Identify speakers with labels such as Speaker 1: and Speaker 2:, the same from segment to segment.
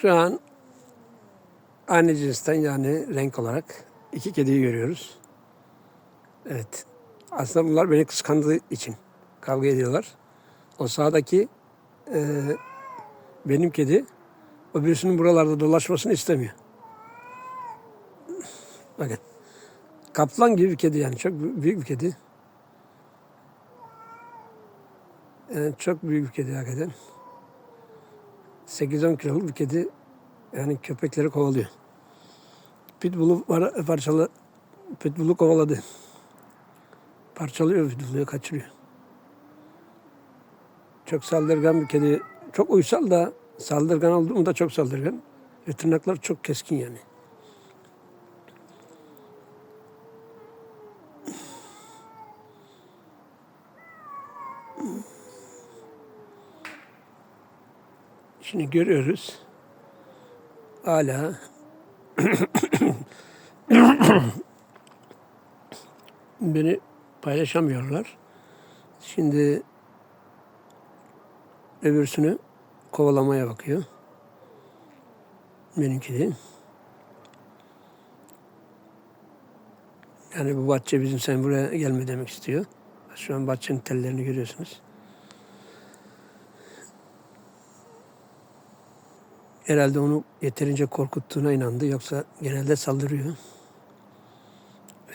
Speaker 1: Şu an aynı cinsten yani renk olarak iki kediyi görüyoruz. Evet. Aslında bunlar beni kıskandığı için kavga ediyorlar. O sağdaki e, benim kedi o birisinin buralarda dolaşmasını istemiyor. Bakın. Kaplan gibi bir kedi yani. Çok büyük bir kedi. Yani çok büyük bir kedi hakikaten. 8-10 kiloluk bir kedi yani köpekleri kovalıyor. Pitbull'u parçalı Pitbull'u kovaladı. Parçalıyor Pitbull'u kaçırıyor. Çok saldırgan bir kedi. Çok uysal da saldırgan oldu mu da çok saldırgan. Ve tırnaklar çok keskin yani. Şimdi görüyoruz. Hala beni paylaşamıyorlar. Şimdi öbürsünü kovalamaya bakıyor. Benimki de. Yani bu bahçe bizim sen buraya gelme demek istiyor. Şu an bahçenin tellerini görüyorsunuz. Herhalde onu yeterince korkuttuğuna inandı. Yoksa genelde saldırıyor.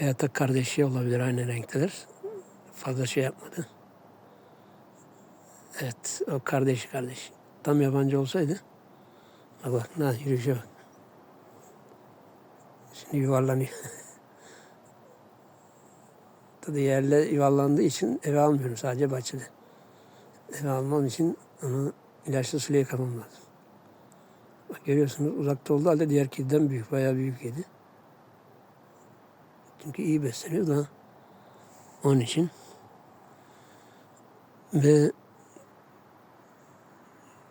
Speaker 1: Veya da kardeşi olabilir aynı renkteler. Fazla şey yapmadı. Evet, o kardeşi kardeş. Tam yabancı olsaydı. Bak bak, na yürüyüşe bak. Şimdi yuvarlanıyor. Tabii yerle yuvarlandığı için eve almıyorum sadece bahçede. Eve almam için onu ilaçlı suyla yıkamam lazım. Görüyorsunuz uzakta olduğu halde diğer kediden büyük, bayağı büyük kedi. Çünkü iyi besleniyor da onun için. Ve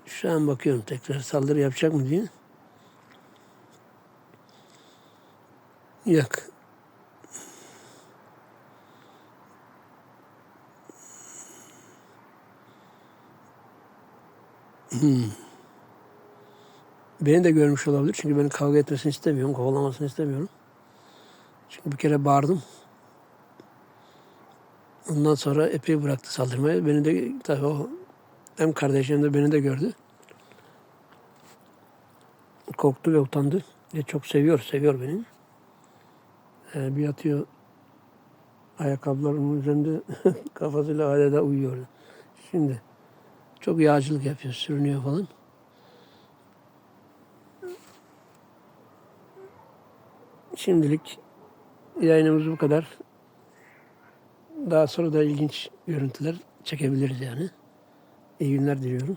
Speaker 1: şu an bakıyorum tekrar saldırı yapacak mı diye. Yok. Hmm. Beni de görmüş olabilir çünkü beni kavga etmesini istemiyorum, kovalamasını istemiyorum. Çünkü bir kere bağırdım. Ondan sonra epey bıraktı saldırmayı. Beni de tabii o hem kardeşim de beni de gördü. Korktu ve utandı. Ve çok seviyor, seviyor beni. Ee, bir yatıyor ayakkabılarımın üzerinde kafasıyla adeta uyuyor. Şimdi çok yağcılık yapıyor, sürünüyor falan. Şimdilik yayınımız bu kadar. Daha sonra da ilginç görüntüler çekebiliriz yani. İyi günler diliyorum.